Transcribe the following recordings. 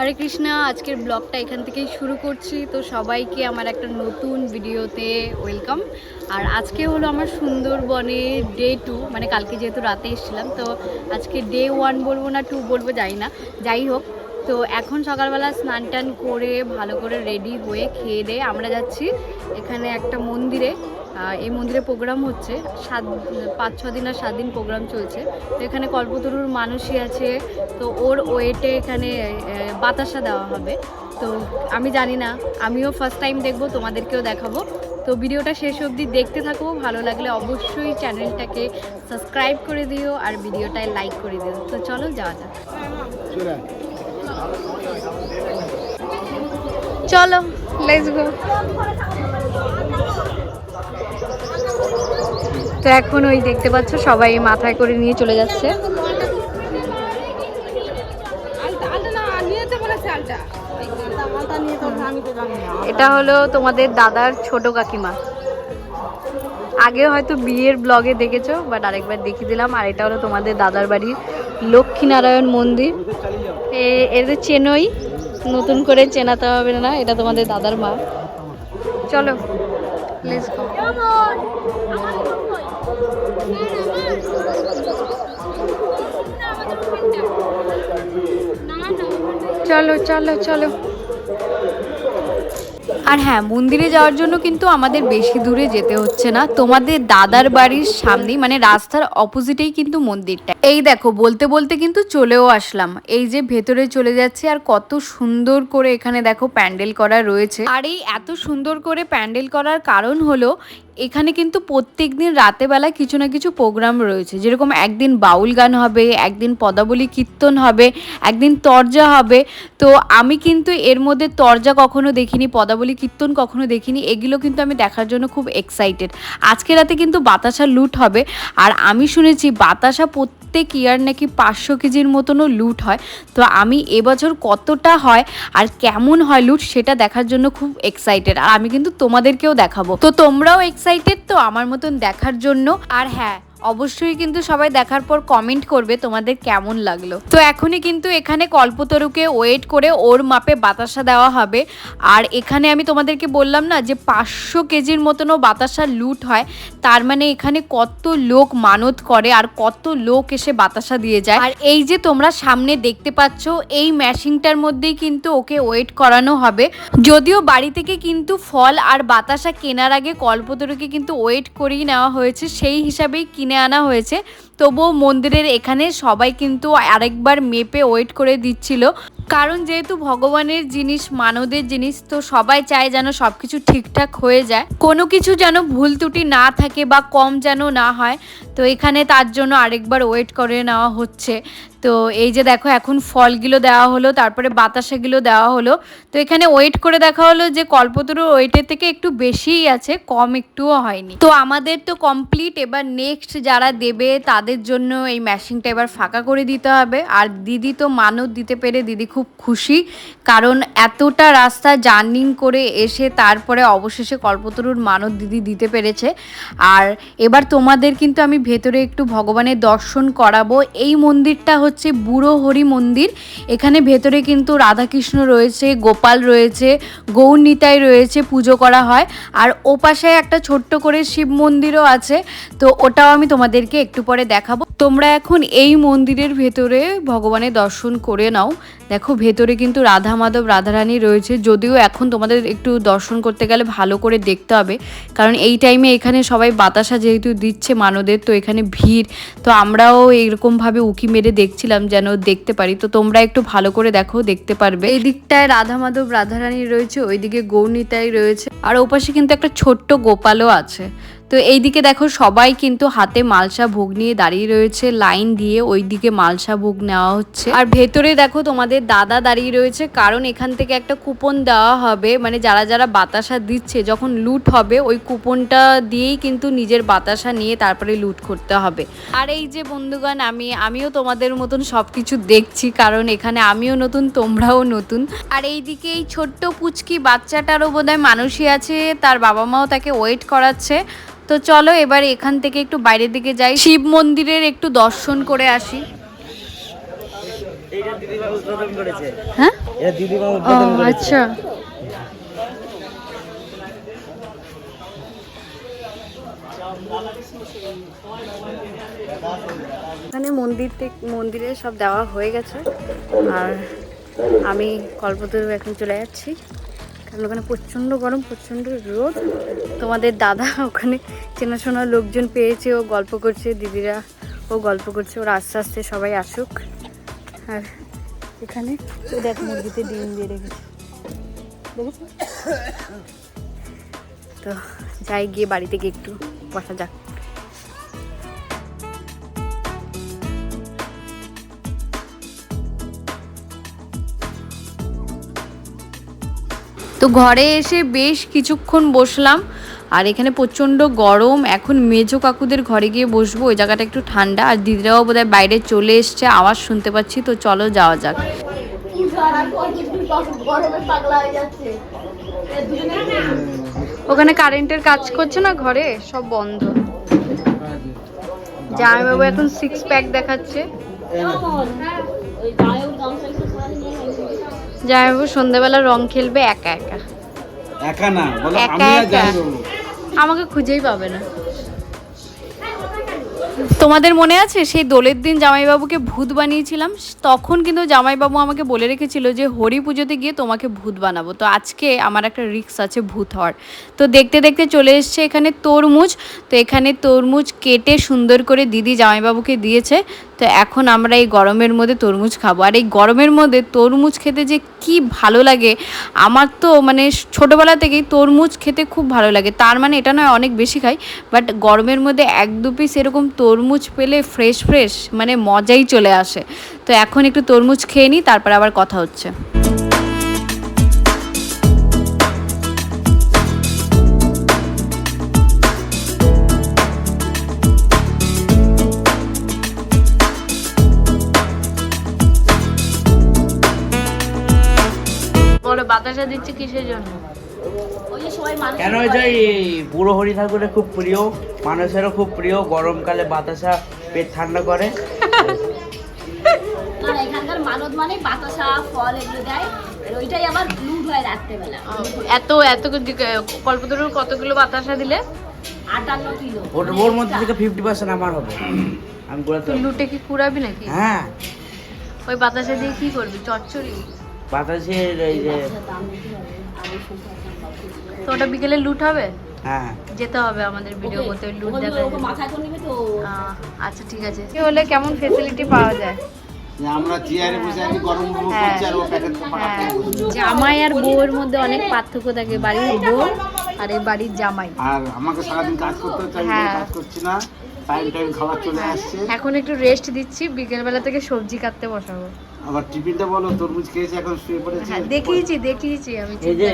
হরে কৃষ্ণা, আজকের ব্লগটা এখান থেকেই শুরু করছি। তো সবাইকে আমার একটা নতুন ভিডিওতে ওয়েলকাম। আর আজকে হলো আমার সুন্দরবনে ডে টু মানে কালকে যেহেতু রাতে এসেছিলাম, তো আজকে ডে ওয়ান বলব না টু বলব, যাই না, যাই হোক। তো এখন সকালবেলা স্নান টান করে, ভালো করে রেডি হয়ে খেয়ে দিয়ে আমরা যাচ্ছি এখানে একটা মন্দিরে। এই মন্দিরে প্রোগ্রাম হচ্ছে। সাত, পাঁচ, ছ দিন আর সাত দিন প্রোগ্রাম চলছে। তো এখানে কল্পতরুর মানুষই আছে। তো ওর ওয়েটে এখানে বাতাসা দেওয়া হবে। তো আমি জানি না, আমিও ফার্স্ট টাইম দেখব, তোমাদেরকেও দেখাবো। তো ভিডিওটা শেষ অবধি দেখতে থাকো। ভালো লাগলে অবশ্যই চ্যানেলটাকে সাবস্ক্রাইব করে দিও আর ভিডিওটায় লাইক করে দিও। তো চলো, যাওয়া যাক। চলো লেটস গো তো এখন ওই দেখতে পাচ্ছ, সবাই মাথায় করে নিয়ে চলে যাচ্ছে। এটা হলো তোমাদের দাদার ছোট কাকিমা। আগে হয়তো বিয়ের ব্লগে দেখেছ বাট আরেকবার দেখিয়ে দিলাম। আর এটা হলো তোমাদের দাদার বাড়ির লক্ষ্মীনারায়ণ মন্দির। এদের চেনই, নতুন করে চেনাতে হবে না, এটা তোমাদের দাদার মা। চলো চলো চলো চলো। আর হ্যাঁ মন্দিরে যাওয়ার জন্য কিন্তু আমাদের বেশি দূরে যেতে হচ্ছে না। তোমাদের দাদার বাড়ির সামনেই মানে রাস্তার অপোজিটেই কিন্তু মন্দিরটা। এই দেখো, বলতে বলতে কিন্তু চলেও আসলাম। এই যে ভেতরে চলে যাচ্ছে আর কত সুন্দর করে এখানে দেখো প্যান্ডেল করা রয়েছে। আর এই এত সুন্দর করে প্যান্ডেল করার কারণ হলো, এখানে কিন্তু প্রত্যেক দিন রাতেবেলা কিছু না কিছু প্রোগ্রাম রয়েছে। যেরকম একদিন বাউল গান হবে, একদিন পদাবলী কীর্তন হবে, একদিন তরজা হবে। তো আমি কিন্তু এর মধ্যে তরজা কখনো দেখিনি, পদাবলী কীর্তন কখনো দেখিনি, এগুলো কিন্তু আমি দেখার জন্য খুব এক্সাইটেড আজকে রাতে কিন্তু বাতাসা লুট হবে। আর আমি শুনেছি বাতাসা প্রত্যেক ইয়ার নাকি পাঁচশো কেজির মতনও লুট হয়। তো আমি এবছর কতটা হয় আর কেমন হয় লুট সেটা দেখার জন্য খুব এক্সাইটেড আর আমি কিন্তু তোমাদেরকেও দেখাবো। তো তোমরাও এক্সাইটেড তো আমার মতন দেখার জন্য। আর হ্যাঁ অবশ্যই কিন্তু সবাই দেখার পর কমেন্ট করবে তোমাদের কেমন লাগল। তো এখনই কিন্তু এখানে কল্পতরুকে ওয়েট করে ওর মাপে বাতাসা দেওয়া হবে। আর এখানে আমি তোমাদেরকে বললাম না যে পাঁচশো কেজির মতনও বাতাসা লুট হয়, তার মানে এখানে কত লোক মানত করে আর কত লোক এসে বাতাসা দিয়ে যায়। আর এই যে তোমরা সামনে দেখতে পাচ্ছ, এই ম্যাশিংটার মধ্যেই কিন্তু ওকে ওয়েট করানো হবে। যদিও বাড়ি থেকে কিন্তু ফল আর বাতাসা কেনার আগে কল্পতরুকে কিন্তু ওয়েট করিয়ে নেওয়া হয়েছে, সেই হিসাবেই কিনে আনা হয়েছে। তবুও মন্দিরের এখানে সবাই কিন্তু আরেকবার মেপে ওয়েট করে দিচ্ছিল। কারণ যেহেতু ভগবানের জিনিস, মানবের জিনিস, তো সবাই চায় যেন সব কিছু ঠিকঠাক হয়ে যায়। কোনো কিছু যেন ভুল ত্রুটি না থাকে বা কম যেন না হয়, তো এখানে তার জন্য আরেকবার ওয়েট করে নেওয়া হচ্ছে। তো এই যে দেখো, এখন ফলগুলো দেওয়া হলো, তারপরে বাতাসাগুলো দেওয়া হলো। তো এখানে ওয়েট করে দেখা হলো যে কল্পতরু ওয়েটের থেকে একটু বেশিই আছে, কম একটুও হয়নি। তো আমাদের তো কমপ্লিট এবার নেক্সট যারা দেবে, তাদের জন্য এই ম্যাশিংটা এবার ফাঁকা করে দিতে হবে। আর দিদি তো মানত দিতে পেরে দিদি খুব খুশি, কারণ এতটা রাস্তা জার্নিং করে এসে তারপরে অবশেষে কল্পতরুর মানত দিদি দিতে পেরেছে। আর এবার তোমাদের কিন্তু আমি ভেতরে একটু ভগবানের দর্শন করাবো। এই মন্দিরটা হচ্ছে বুড়ো হরি মন্দির। এখানে ভেতরে কিন্তু রাধাকৃষ্ণ রয়েছে, গোপাল রয়েছে গৌর নিতাই রয়েছে, পুজো করা হয়। আর ওপাশে একটা ছোট্ট করে শিব মন্দিরও আছে। তো ওটাও আমি তোমাদেরকে একটু পরে দেখাবো। তোমরা এখন এই মন্দিরের ভেতরে ভগবানের দর্শন করে নাও। দেখো, ভেতরে কিন্তু রাধা মাধব রাধারানী রয়েছে। যদিও এখন তোমাদের একটু দর্শন করতে গেলে ভালো করে দেখতে হবে। কারণ এই টাইমে এখানে সবাই বাতাসা যেহেতু দিচ্ছে মানদের, তো এখানে ভিড়। তো আমরাও এরকমভাবে উকি মেরে দেখছিলাম যেন দেখতে পারি। তো তোমরা একটু ভালো করে দেখো, দেখতে পারবে। এই দিকটায় রাধা মাধব রাধারানী রয়েছে, ওইদিকে গৌরনীতাই রয়েছে। আর ওপাশে কিন্তু একটা ছোট্ট গোপালও আছে। তো এইদিকে দেখো সবাই কিন্তু হাতে মালসা ভোগ নিয়ে দাঁড়িয়ে রয়েছে, লাইন দিয়ে ওইদিকে মালসা ভোগ নেওয়া হচ্ছে। আর ভেতরে দেখো তোমাদের দাদা দাঁড়িয়ে রয়েছে, কারণ এখান থেকে একটা কুপন দেওয়া হবে মানে যারা যারা বাতাসা দিচ্ছে, যখন লুট হবে, ওই কুপনটা দিয়েই কিন্তু নিজের বাতাসা নিয়ে তারপরে লুট করতে হবে। আর এই যে বন্ধুগণ, আমি, আমিও তোমাদের মতন সব কিছু দেখছি, কারণ এখানে আমিও নতুন, তোমরাও নতুন। আর এইদিকে এই ছোট্ট পুচকি বাচ্চাটারও বোধহয় মানুষই আছে, তার বাবা মাও তাকে ওয়েট করাচ্ছে। তো চলো এবার এখান থেকে একটু বাইরের দিকে যাই। শিব মন্দিরের একটু দর্শন করে আসি। হ্যাঁ? আচ্ছা। এখানে মন্দির থেকে মন্দিরে সব দেওয়া হয়ে গেছে। আর আমি কল্পতরু এখন চলে যাচ্ছি। কারণ ওখানে প্রচণ্ড গরম, প্রচণ্ড রোদ। তোমাদের দাদা ওখানে চেনাশোনা লোকজন পেয়েছে, ও গল্প করছে, দিদিরা ও গল্প করছে, ওরা আস্তে আস্তে সবাই আসুক। আর এখানে তো দেখ মুরগিতে ডিম দিয়ে রেখেছে। তো যাই গিয়ে বাড়ি থেকে একটু বসা যাক। তো ঘরে এসে বেশ কিছুক্ষণ বসলাম। আর এখানে প্রচণ্ড গরম। এখন মেজো কাকুদের ঘরে গিয়ে বসবো। ওই জায়গাটা একটু ঠান্ডা। আর দিদিরাও বোধহয় বাইরে চলে এসছে। আওয়াজ শুনতে পাচ্ছি। তো চলো যাওয়া যাক। ওখানে কারেন্টের কাজ করছে না ঘরে? সব বন্ধ। জামাইবাবু এখন সিক্স প্যাক দেখাচ্ছে। জামাইবাবু সন্ধ্যাবেলা রং খেলবে একা একা। একা না বলো একা একা। আমাকে খুঁজেই পাবে না। তোমাদের মনে আছে? সেই দোলের দিন জামাইবাবুকে ভূত বানিয়েছিলাম। তখন কিন্তু জামাইবাবু আমাকে বলে রেখেছিল যে, হরি পুজোতে গিয়ে তোমাকে ভূত বানাবো। তো আজকে আমার একটা রিক্স আছে ভূত হওয়ার। তো দেখতে দেখতে চলে এসছে এখানে তরমুজ। তো এখানে তরমুজ কেটে সুন্দর করে দিদি জামাইবাবুকে দিয়েছে। তো এখন আমরা এই গরমের মধ্যে তরমুজ খাব। আর এই গরমের মধ্যে তরমুজ খেতে যে কি ভালো লাগে, আমার তো মানে ছোটোবেলা থেকেই তরমুজ খেতে খুব ভালো লাগে। তার মানে এটা নয়, অনেক বেশি খাই। বাট গরমের মধ্যে এক দু পিস এরকম তরমুজ পেলে ফ্রেশ ফ্রেশ মানে মজাই চলে আসে। তো এখন একটু তরমুজ খেয়ে নিই তারপর আবার কথা হচ্ছে। বাতাসা দিচ্ছে কিসের জন্য? কেন এই বুড়ো হরি ঠাকুরের খুব প্রিয় মানুষেরও খুব প্রিয় গরমকালে বাতাসা পেট ঠান্ডা করে। এখানকার মানত মানে বাতাসা ফল এগুলো দেয় ওইটাই আবার লুট হয় রাত্রেবেলা। এত এত কল্পতরুর কতগুলো বাতাসা দিলে? আটান্ন কিলো। ওর মধ্যে থেকে ফিফটি পার্সেন্ট আমার হবে। আমি লুটে কি কুড়াবি নাকি? হ্যাঁ। ওই বাতাসা দিয়ে কি করবি? চচ্চড়ি? বাতাসের এই যে তো ওটা বিকেলে লুট হবে? হ্যাঁ। যেতে হবে আমাদের ভিডিও করতে লুট দেখা আচ্ছা ঠিক আছে। কি হলে কেমন ফেসিলিটি পাওয়া যায়? আমরা চেয়ারে বসে আছি গরম উপভোগ হ্যাঁ। করছি আর ও প্যাকেট হ্যাঁ। জামাই আর বউয়ের মধ্যে অনেক পার্থক্য থাকে বাড়ির বউ আর এই বাড়ির জামাই। আর আমাকে সারাদিন কাজ করতে হচ্ছে আমি হ্যাঁ। কাজ করছি না। টাইম টাইম খাবার চলে আসছে। এখন একটু রেস্ট দিচ্ছি বিকেলবেলা থেকে সবজি কাটতে বসাবো। আবার টিফিনটা বলো তরমুজ খেয়েছে এখন শুয়ে পড়েছে। হ্যাঁ দেখিয়েছি দেখিয়েছি আমি চিন্তা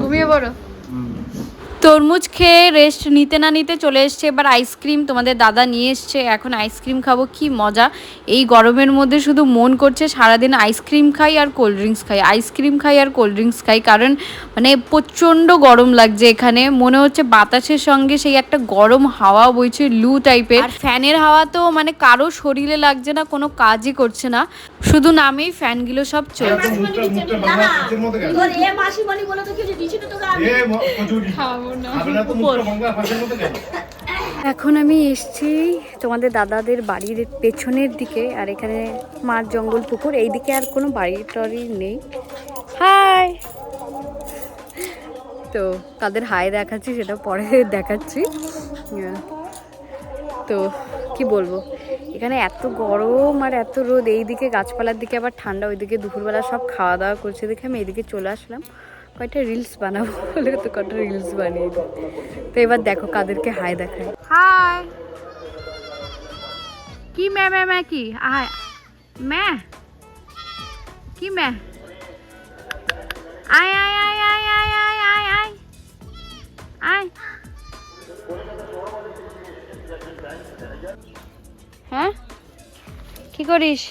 ঘুমিয়ে পড়ো। তরমুজ খেয়ে রেস্ট নিতে না নিতে চলে এসছে। এবার আইসক্রিম তোমাদের দাদা নিয়ে এসছে। এখন আইসক্রিম খাব কি মজা। এই গরমের মধ্যে শুধু মন করছে সারাদিন আইসক্রিম খাই আর কোল্ড ড্রিঙ্কস খাই। আইসক্রিম খাই আর কোল্ড ড্রিঙ্কস খাই কারণ মানে প্রচণ্ড গরম লাগছে এখানে। মনে হচ্ছে বাতাসের সঙ্গে সেই একটা গরম হাওয়া বইছে লু টাইপের আর ফ্যানের হাওয়া তো মানে কারও শরীরে লাগছে না কোনো কাজই করছে না। শুধু নামেই ফ্যানগুলো সব চলছে। এখন আমি এসছি তোমাদের দাদাদের বাড়ির পেছনের দিকে আর এখানে মাঠ জঙ্গল পুকুর এইদিকে আর কোনো বাড়ি টাড়ি নেই। হাই! তো তাদের হাই দেখাচ্ছি সেটা পরে দেখাচ্ছি। তো কি বলব এখানে এত গরম আর এত রোদ এইদিকে গাছপালার দিকে আবার ঠান্ডা ওইদিকে দুপুরবেলা সব খাওয়া দাওয়া করছে দেখে আমি এইদিকে চলে আসলাম। কয়টা রিলস বানাবো বলে তো কটা রিলস বানিয়ে তো এবার দেখো কাদেরকে হাই দেখায় হাই কি ম্যা ম্যা ম্যা কি? আয় ম্যা। কি ম্যা? আয় আয় আয় আয় আয় আয় আয় আয়। আয়। হ্যাঁ? কি করিস?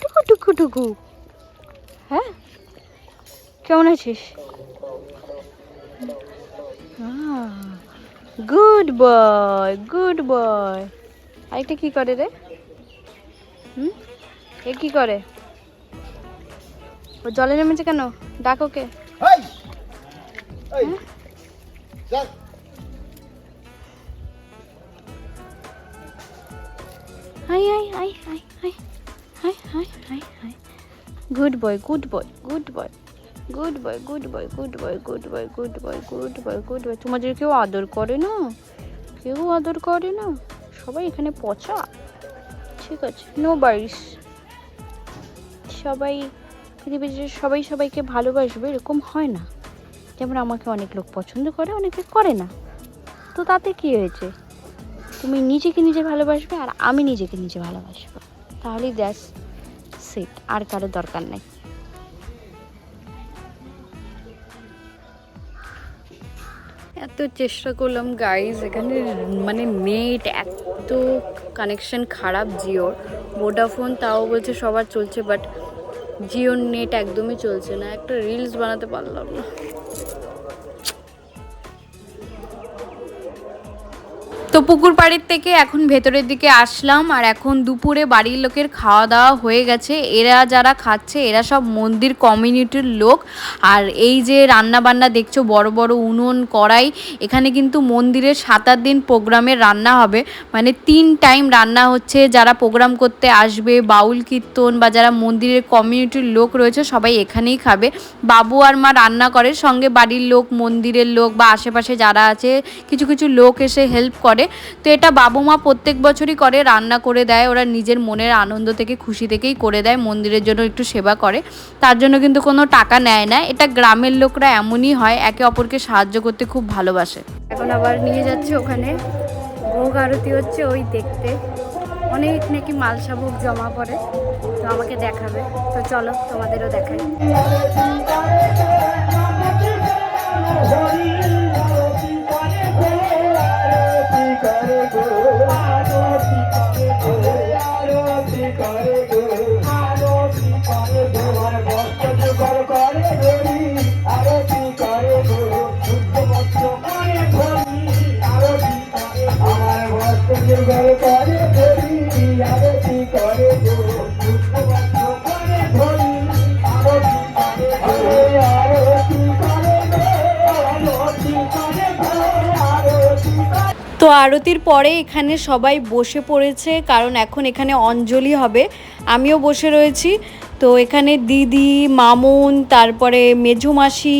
টুকু টুকু টুকু। হ্যাঁ? কেমন আছিস? গুড বয় গুড বয় আরেকটা কি করে রে? হুম? এ কি করে? ও জলে নেমেছে কেন? ডাক ওকে! চল। Hi hi hi hi hi hi hi hi hi. Good boy good boy good boy good boy good boy good boy good boy good boy good boy good boy তোমাদের কেউ আদর করে না? কেউ আদর করে না? সবাই এখানে পচা? ঠিক আছে নো বারিস সবাই পৃথিবীতে সবাই সবাইকে ভালোবাসবে এরকম হয় না। যেমন আমাকে অনেক লোক পছন্দ করে, অনেকে করে না। তো তাতে কি হয়েছে? তুমি নিজেকে নিজে ভালোবাসবে আর আমি নিজেকে নিজে ভালোবাসবো। তাহলেই দ্যাস সেট আর কারও দরকার নাই। এত চেষ্টা করলাম গাইজ এখানে মানে নেট এত কানেকশন খারাপ জিওর ভোডাফোন তাও বলছে সবার চলছে বাট জিওর নেট একদমই চলছে না। একটা রিলস বানাতে পারলাম না। তো পুকুর পাড়ের থেকে এখন ভেতরের দিকে আসলাম, আর এখন দুপুরে বাড়ির লোকের খাওয়া দাওয়া হয়ে গেছে। এরা যারা খাচ্ছে, এরা সব মন্দির কমিউনিটির লোক। আর এই যে রান্না বান্না দেখছ, বড় বড় উনুন, কড়াই, এখানে কিন্তু মন্দিরের সাত আট দিন প্রোগ্রামের রান্না হবে। মানে তিন টাইম রান্না হচ্ছে। যারা প্রোগ্রাম করতে আসবে, বাউল কীর্তন বা যারা মন্দিরের কমিউনিটির লোক রয়েছে, সবাই এখানেই খাবে। বাবু আর মা রান্না করে, সঙ্গে বাড়ির লোক, মন্দিরের লোক বা আশেপাশে যারা আছে, কিছু কিছু লোক এসে হেল্প করে। তো এটা বাবু মা প্রত্যেক বছরই করে রান্না করে দেয় ওরা নিজের মনের আনন্দ থেকে খুশি থেকেই করে দেয় মন্দিরের জন্য একটু সেবা করে। তার জন্য কিন্তু কোনো টাকা নেয় না। এটা গ্রামের লোকরা এমনই হয় একে অপরকে সাহায্য করতে খুব ভালোবাসে। এখন আবার নিয়ে যাচ্ছে ওখানে। ভোগ আরতি হচ্ছে ওই দেখতে। অনেক নাকি মালসা ভোগ জমা পড়ে তো আমাকে দেখাবে। তো চলো তোমাদেরও দেখাই। করে আরতি করে আরতি করে। আরতির পরে এখানে সবাই বসে পড়েছে, কারণ এখন এখানে অঞ্জলি হবে। আমিও বসে রয়েছি। তো এখানে দিদি, মামুন, তারপরে মেঝু মাসি,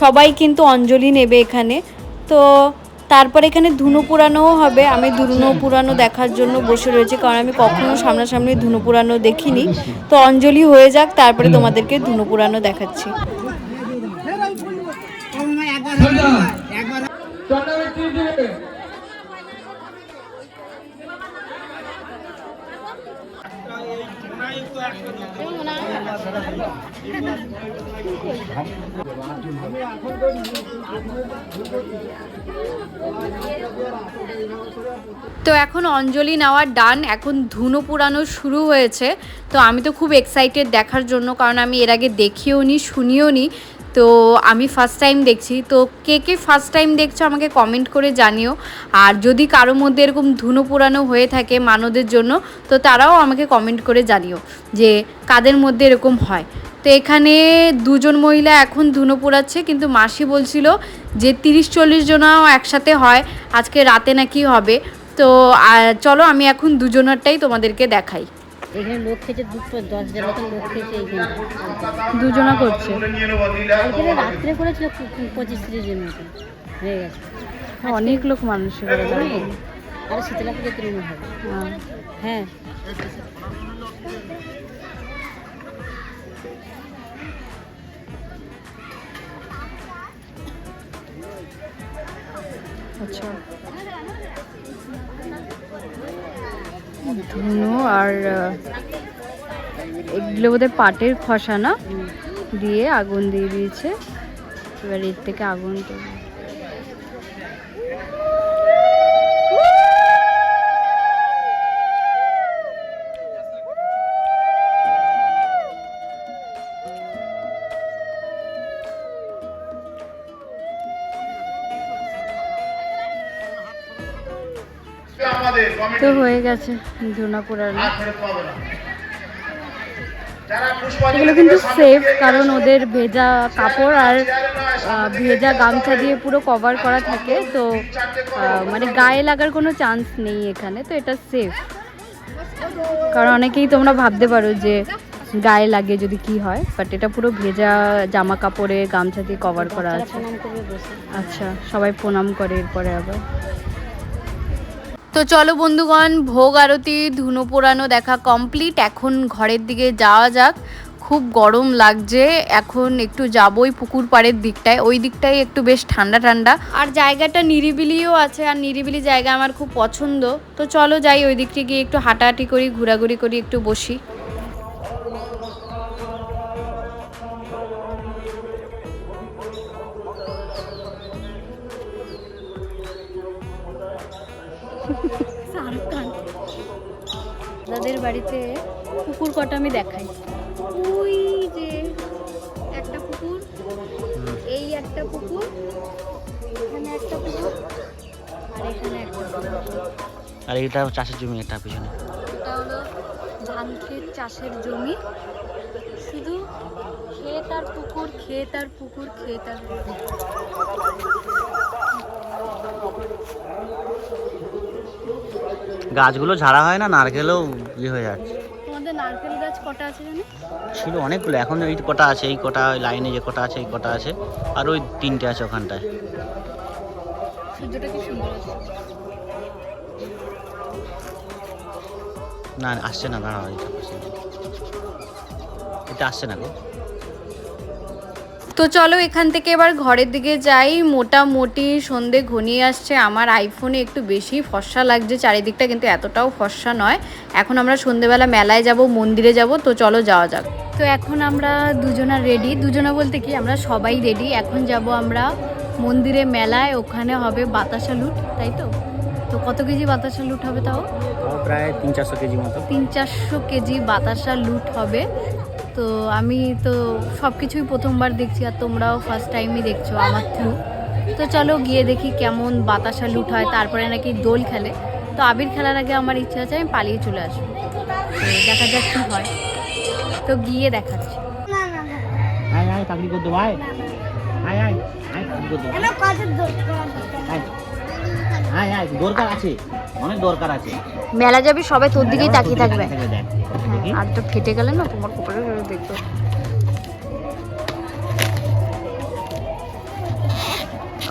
সবাই কিন্তু অঞ্জলি নেবে এখানে। তো তারপরে এখানে ধুনো পুরানোও হবে। আমি ধুনো পুরানো দেখার জন্য বসে রয়েছি, কারণ আমি কখনো সামনাসামনি ধুনো পুরানো দেখিনি। তো অঞ্জলি হয়ে যাক, তারপরে তোমাদেরকে ধুনো পুরানো দেখাচ্ছি। তো এখন অঞ্জলি নেওয়ার ডান, এখন ধুনো পুরানো শুরু হয়েছে। তো আমি তো খুব এক্সাইটেড দেখার জন্য, কারণ আমি এর আগে দেখিও নি শুনিও নি তো আমি ফার্স্ট টাইম দেখছি। তো কে কে ফার্স্ট টাইম দেখছ আমাকে কমেন্ট করে জানিও। আর যদি কারও মধ্যে এরকম ধুনো পুরানো হয়ে থাকে মানদের জন্য, তো তারাও আমাকে কমেন্ট করে জানিও যে কাদের মধ্যে এরকম হয়। তো এখানে দুজন মহিলা এখন ধুনো পোড়াচ্ছে, কিন্তু মাসি বলছিল যে তিরিশ চল্লিশ জনাও একসাথে হয়, আজকে রাতে নাকি হবে। তো চলো আমি এখন দুজনারটাই তোমাদেরকে দেখাই। এখানে লোক খেয়েছে দুটো দশ হাজার মতন লোক খেয়েছে এইখানে দুজনা করছে। এখানে রাত্রে করেছিল পঁচিশ তিরিশ জন মতন হয়ে গেছে। অনেক লোক মানুষ। আর শীতলা পুজো তৃণমূল হবে হ্যাঁ। আচ্ছা। ধুনো আর এগুলো বোধহয় পাটের খসা না দিয়ে আগুন দিয়ে দিয়েছে। এবার এর থেকে আগুন তো হয়ে গেছে ধুনা পোড়ানো এগুলো কিন্তু সেফ কারণ ওদের ভেজা কাপড় আর ভেজা গামছা দিয়ে পুরো কভার করা থাকে তো মানে গায়ে লাগার কোনো চান্স নেই এখানে তো এটা সেফ কারণ অনেকেই তোমরা ভাবতে পারো যে গায়ে লাগে যদি কি হয় বাট এটা পুরো ভেজা জামা কাপড়ে গামছা দিয়ে কভার করা আছে। আচ্ছা সবাই প্রণাম করে এরপরে আবার। তো চলো বন্ধুগণ, ভোগ আরতি, ধুনো পোড়ানো দেখা কমপ্লিট এখন ঘরের দিকে যাওয়া যাক। খুব গরম লাগছে। এখন একটু যাবই পুকুর পাড়ের দিকটায়। ওই দিকটাই একটু বেশ ঠান্ডা ঠান্ডা। আর জায়গাটা নিরিবিলিও আছে আর নিরিবিলি জায়গা আমার খুব পছন্দ। তো চলো যাই ওই দিকটি গিয়ে একটু হাঁটাহাঁটি করি, ঘোরাঘুরি করি, একটু বসি। বাড়িতে পুকুর কটা আমি দেখাই। ওই যে একটা পুকুর এই একটা পুকুর এখানে একটা পুকুর আর এখানে একটা আর এটা চাষের জমি এটা পিছনে। এটা হলো ধান ক্ষেত চাষের জমি। শুধু ক্ষেত আর পুকুর ক্ষেত আর পুকুর ক্ষেত আর পুকুর। গাছগুলো ঝাড়া হয় না নারকেলও ইয়ে হয়ে যাচ্ছে। তোমাদের নারকেল গাছ কটা আছে জানো? ছিল অনেকগুলো এখন এই কটা আছে এই কটা ওই লাইনে যে কটা আছে এই কটা আছে আর ওই তিনটে আছে ওখানটায়। সূর্যটা কি সুন্দর না আসছে না দাঁড়াও এটা আসছে না। এটা আসছে না গো। তো চলো এখান থেকে এবার ঘরের দিকে যাই। মোটামুটি সন্ধে ঘনিয়ে আসছে। আমার আইফোনে একটু বেশি ফর্সা লাগছে। চারিদিকটা কিন্তু এতটাও ফর্সা নয়। এখন আমরা সন্ধেবেলা মেলায় যাব মন্দিরে যাব তো চলো যাওয়া যাক। তো এখন আমরা দুজনা রেডি দুজনা বলতে কি আমরা সবাই রেডি এখন যাব আমরা মন্দিরে মেলায়। ওখানে হবে বাতাসা লুট তাই তো? তো কত কেজি বাতাসা লুট হবে তাও প্রায় তিন চারশো কেজি মতো। তিন চারশো কেজি বাতাসা লুট হবে। তো আমি তো সব কিছুই প্রথমবার দেখছি আর তোমরাও ফার্স্ট টাইমই দেখছ আমার থ্রু তো চলো গিয়ে দেখি কেমন বাতাসা লুট হয় তারপরে নাকি দোল খেলে। তো আবির খেলার আগে আমার ইচ্ছা আছে আমি পালিয়ে চলে আসব। তো দেখা যাক কী হয়। তো গিয়ে দেখাচ্ছি। আছে। অনেক দরকার আছে। মেলা যাবি সবাই তোর দিকেই তাকিয়ে থাকবে। আর তো ফেটে গেলে না তোমার কপালে দেখবে।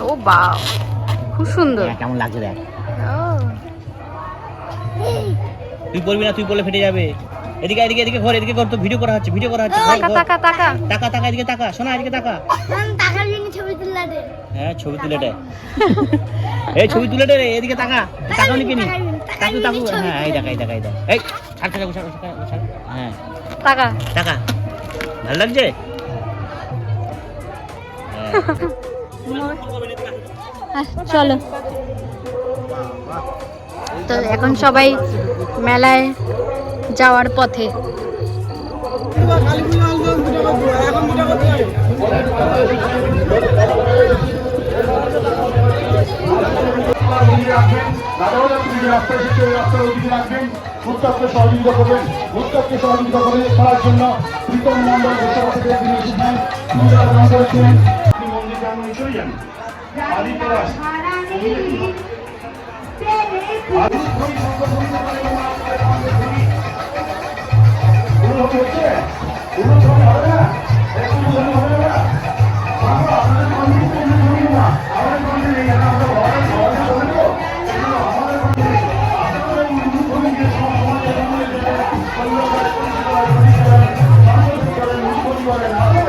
ও বা খুব সুন্দর। হ্যাঁ, কেমন লাগছে দেখ। তুই বলবি না তুই বলে ফেটে যাবে। এদিকে এদিকে এদিকে ঘর এদিকে ঘর তো ভিডিও করা হচ্ছে ভিডিও করা হচ্ছে। তাকা ঘর। তাকা তাকা। টাকা টাকা এদিকে টাকা শোনা এদিকে টাকা হ্যাঁ ছবি তুলে দে। এই ছবি তুলে দে রে এদিকে টাকা টাকা নিকে নি টাকু টাকু হ্যাঁ এই টাকা এই টাকা এই টাকা এই ছাড় ছাড় ছাড় ছাড়, হ্যাঁ। তাকা। টাকা ভালো লাগছে? হ্যাঁ। চলো। তো এখন সবাই মেলায় যাওয়ার পথে। উত্তরকে সহযোগিতা করবেন উত্তরকে সহযোগিতা করে করার জন্য প্রীতম মন্ডল বিশ্বভাষীকে তিনি এসেছেন মন্দির প্রাঙ্গণে চলে যান? আদিত্যরাজ হচ্ছে? হবে না? হবে Hola, hola.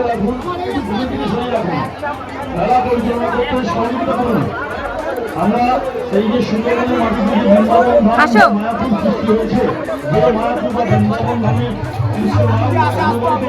দিকটা রাখুন একটু দূরের দিকে সরে রাখুন মেলা পরিচালনা করতে সহযোগিতা করুন আমরা এই যে সুন্দরবনের মাটি থেকে বৃন্দাবন ধাম মায়াপুর সৃষ্টি হয়েছে যে মায়াপুর বা বৃন্দাবন ধামে কৃষ্ণ নাম অন্যভাবে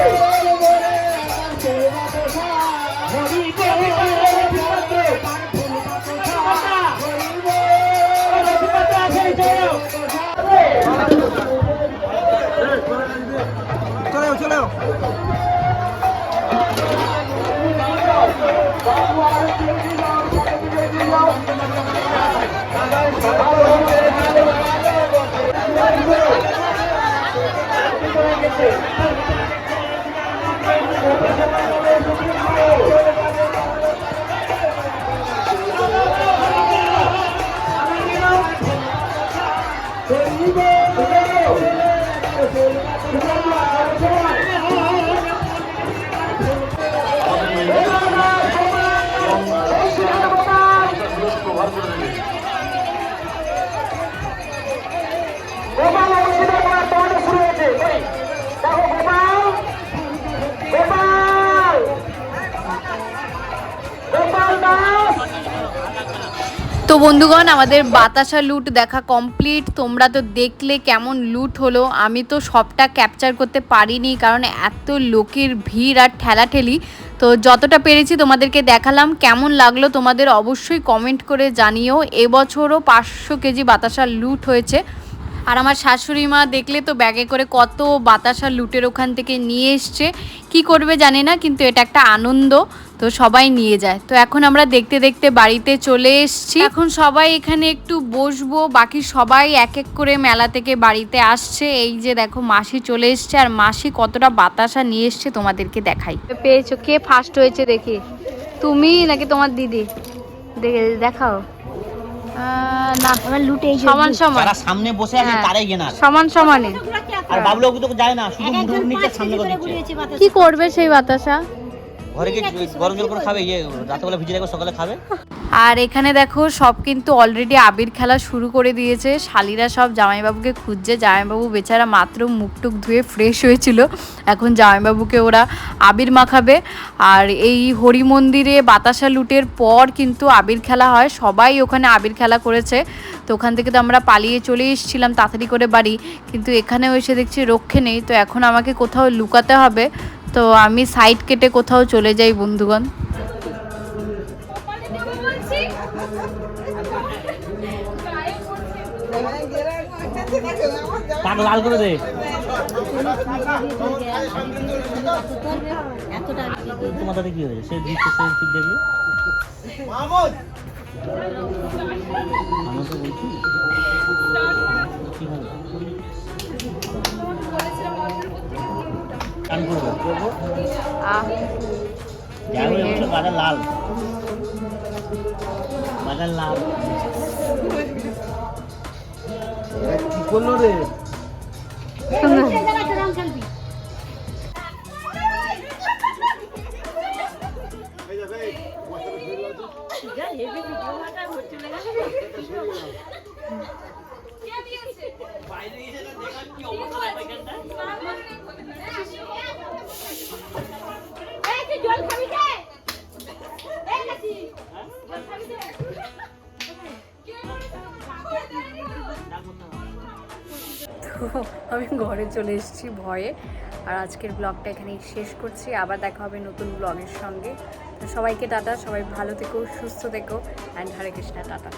হয় তো বন্ধুগণ, আমাদের বাতাসা লুট দেখা কমপ্লিট তোমরা তো দেখলে কেমন লুট হলো। আমি তো সবটা ক্যাপচার করতে পারিনি, কারণ এত লোকের ভিড় আর ঠেলাঠেলি। তো যতটা পেরেছি তোমাদেরকে দেখালাম, কেমন লাগল তোমাদের অবশ্যই কমেন্ট করে জানিও। এবছরও পাঁচশো কেজি বাতাসা লুট হয়েছে। আর আমার শাশুড়ি মা দেখলে তো ব্যাগে করে কত বাতাসা লুটের ওখান থেকে নিয়ে এসছে। কি করবে জানি না, কিন্তু এটা একটা আনন্দ। তো সবাই নিয়ে যায়। তো এখন আমরা দেখতে দেখতে বাড়িতে চলে এসেছি। এখন সবাই এখানে একটু বসবো বাকি সবাই এক এক করে মেলা থেকে বাড়িতে আসছে। এই যে দেখো মাসি চলে এসছে আর মাসি কতটা বাতাসা নিয়ে এসছে তোমাদেরকে দেখাই। পেয়েছ কে ফার্স্ট হয়েছে দেখি। তুমি নাকি তোমার দিদি? দেখে দেখাও। না। লুটে সমান সমান। সামনে বসে আছে হ্যাঁ। তারাই সমান সমানে। আর বাবলু তো যায় না শুধু মুঠো নিচে সামনে কি করবে সেই বাতাসা? ঘরে গিয়ে গরম জল করে খাবে? ইয়ে রাতেবেলা ভিজে রাখবে সকালে খাবে? আর এখানে দেখো সব কিন্তু অলরেডি আবির খেলা শুরু করে দিয়েছে। শালিরা সব জামাইবাবুকে খুঁজছে। জামাইবাবু বেচারা মাত্র মুখটুক ধুয়ে ফ্রেশ হয়েছিল। এখন জামাইবাবুকে ওরা আবির মাখাবে। আর এই হরি মন্দিরে বাতাসা লুটের পর কিন্তু আবির খেলা হয়। সবাই ওখানে আবির খেলা করেছে। তো ওখান থেকে তো আমরা পালিয়ে চলে এসেছিলাম তাড়াতাড়ি করে বাড়ি। কিন্তু এখানেও এসে দেখছি রক্ষে নেই। তো এখন আমাকে কোথাও লুকাতে হবে। তো আমি সাইড কেটে কোথাও চলে যাই বন্ধুগণ। লাল করে দে। এতটা কি হয়েছে? সে দিচ্ছে সে ঠিক দেখবে? আমি বলছি। কি হবে? টান করব যাবে বলছো বাজার লাল। বাজার লাল। কি করল রে জল খাবি যে এই নাকি জল খাবি যে তো আমি ঘরে চলে এসেছি ভয়ে, আর আজকের ব্লগটা এখানেই শেষ করছি। আবার দেখা হবে নতুন ব্লগের সঙ্গে। সবাইকে টাটা, সবাই ভালো থেকো, সুস্থ থেকো অ্যান্ড হরে কৃষ্ণা, টাটা।